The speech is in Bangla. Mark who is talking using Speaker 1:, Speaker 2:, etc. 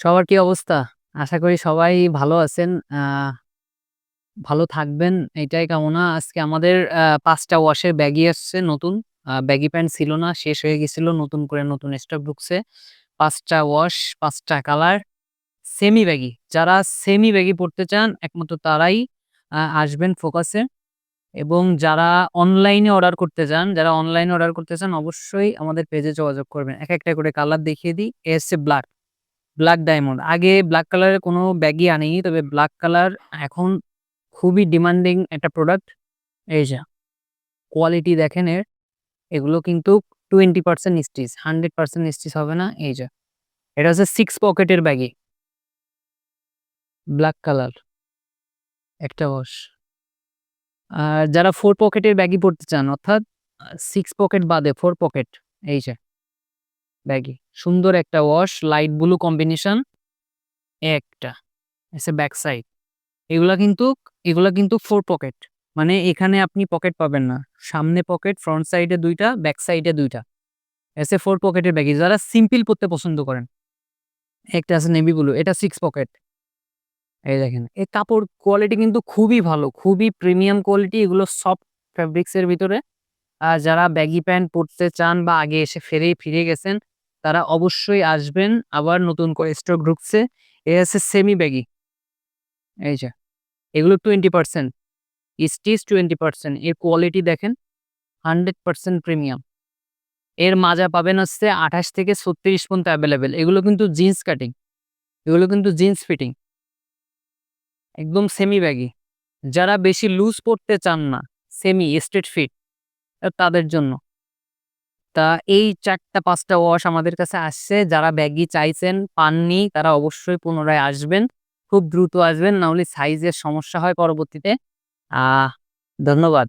Speaker 1: সবার কি অবস্থা? আশা করি সবাই ভালো আছেন। ভালো থাকবেন এটাই কামনা। আজকে আমাদের পাঁচটা ৫ টা ওয়াশের ব্যাগি আসছে নতুন। ব্যাগি প্যান্ট ছিল না, শেষ হয়ে গেছিল। নতুন করে নতুন স্টক ঢুকছে। পাঁচটা ওয়াশ, পাঁচটা কালার, সেমি ব্যাগি। যারা সেমি ব্যাগি পড়তে চান একমাত্র তারাই আসবেন ফোকাসে এবং যারা অনলাইনে অর্ডার করতে চান, যারা অনলাইনে অর্ডার করতে চান অবশ্যই আমাদের পেজে যোগাযোগ করবেন। এক একটা করে কালার দেখিয়ে দিই। এ হচ্ছে ব্লাক, ব্লাক ডায়মন্ড। আগে ব্ল্যাক কালারের কোনো ব্যাগই আনিনি। তবে ব্ল্যাক কালার এখন খুবই ডিমান্ডিং একটা প্রোডাক্ট। এই যে কোয়ালিটি দেখেন এর। এগুলো কিন্তু 20% স্টিচ, 100% স্টিচ হবে না। এই যে এটা হচ্ছে সিক্স পকেটের ব্যাগি। Black colour. একটা ওয়াশ। আর যারা ফোর পকেটের ব্যাগি পড়তে চান অর্থাৎ সিক্স পকেট বাদে ফোর পকেট এই যে ব্যাগি। সুন্দর একটা ওয়াশ, লাইট ব্লু কম্বিনেশন। একটা। হচ্ছে ব্যাক সাইড। এগুলা কিন্তু এগুলা কিন্তু ফোর পকেট। মানে এখানে আপনি পকেট পাবেন না। সামনে পকেট, ফ্রন্ট সাইডে দুইটা ব্যাক সাইডে ২ টা। হচ্ছে 4 পকেটের ব্যাগি। যারা সিম্পল পড়তে পছন্দ করেন। একটা আছে নেভি ব্লু। এটা সিক্স পকেট। এই দেখেন। এই কাপড় কোয়ালিটি কিন্তু খুবই ভালো। খুবই প্রিমিয়াম কোয়ালিটি। এগুলো সফট ফেব্রিক্স এর ভিতরে। আর যারা ব্যাগি প্যান্ট পরতে চান বা আগে এসে ফেরে ফিরে গেছেন তারা অবশ্যই আসবেন। আবার নতুন করে স্টক ঢুকছে। এ হচ্ছে সেমি ব্যাগি। এই যে। এগুলো 20% স্টিচ 20% এর কোয়ালিটি দেখেন 100% প্রিমিয়াম। এর মাজা পাবেন হচ্ছে ২৮ থেকে ৩৬ পর্যন্ত অ্যাভেলেবেল এগুলো কিন্তু জিন্স কাটিং। এগুলো কিন্তু জিন্স ফিটিং। একদম সেমি ব্যাগি। যারা বেশি লুজ পড়তে চান না, সেমি স্ট্রেট ফিট তাদের জন্য। তা এই চারটা পাঁচটা ওয়াশ আমাদের কাছে আসছে। যারা ব্যাগি চাইছেন, পাননি তারা অবশ্যই পুনরায় আসবেন। খুব দ্রুত আসবেন। না হলে সাইজের সমস্যা হয় পরবর্তীতে। আহ ধন্যবাদ।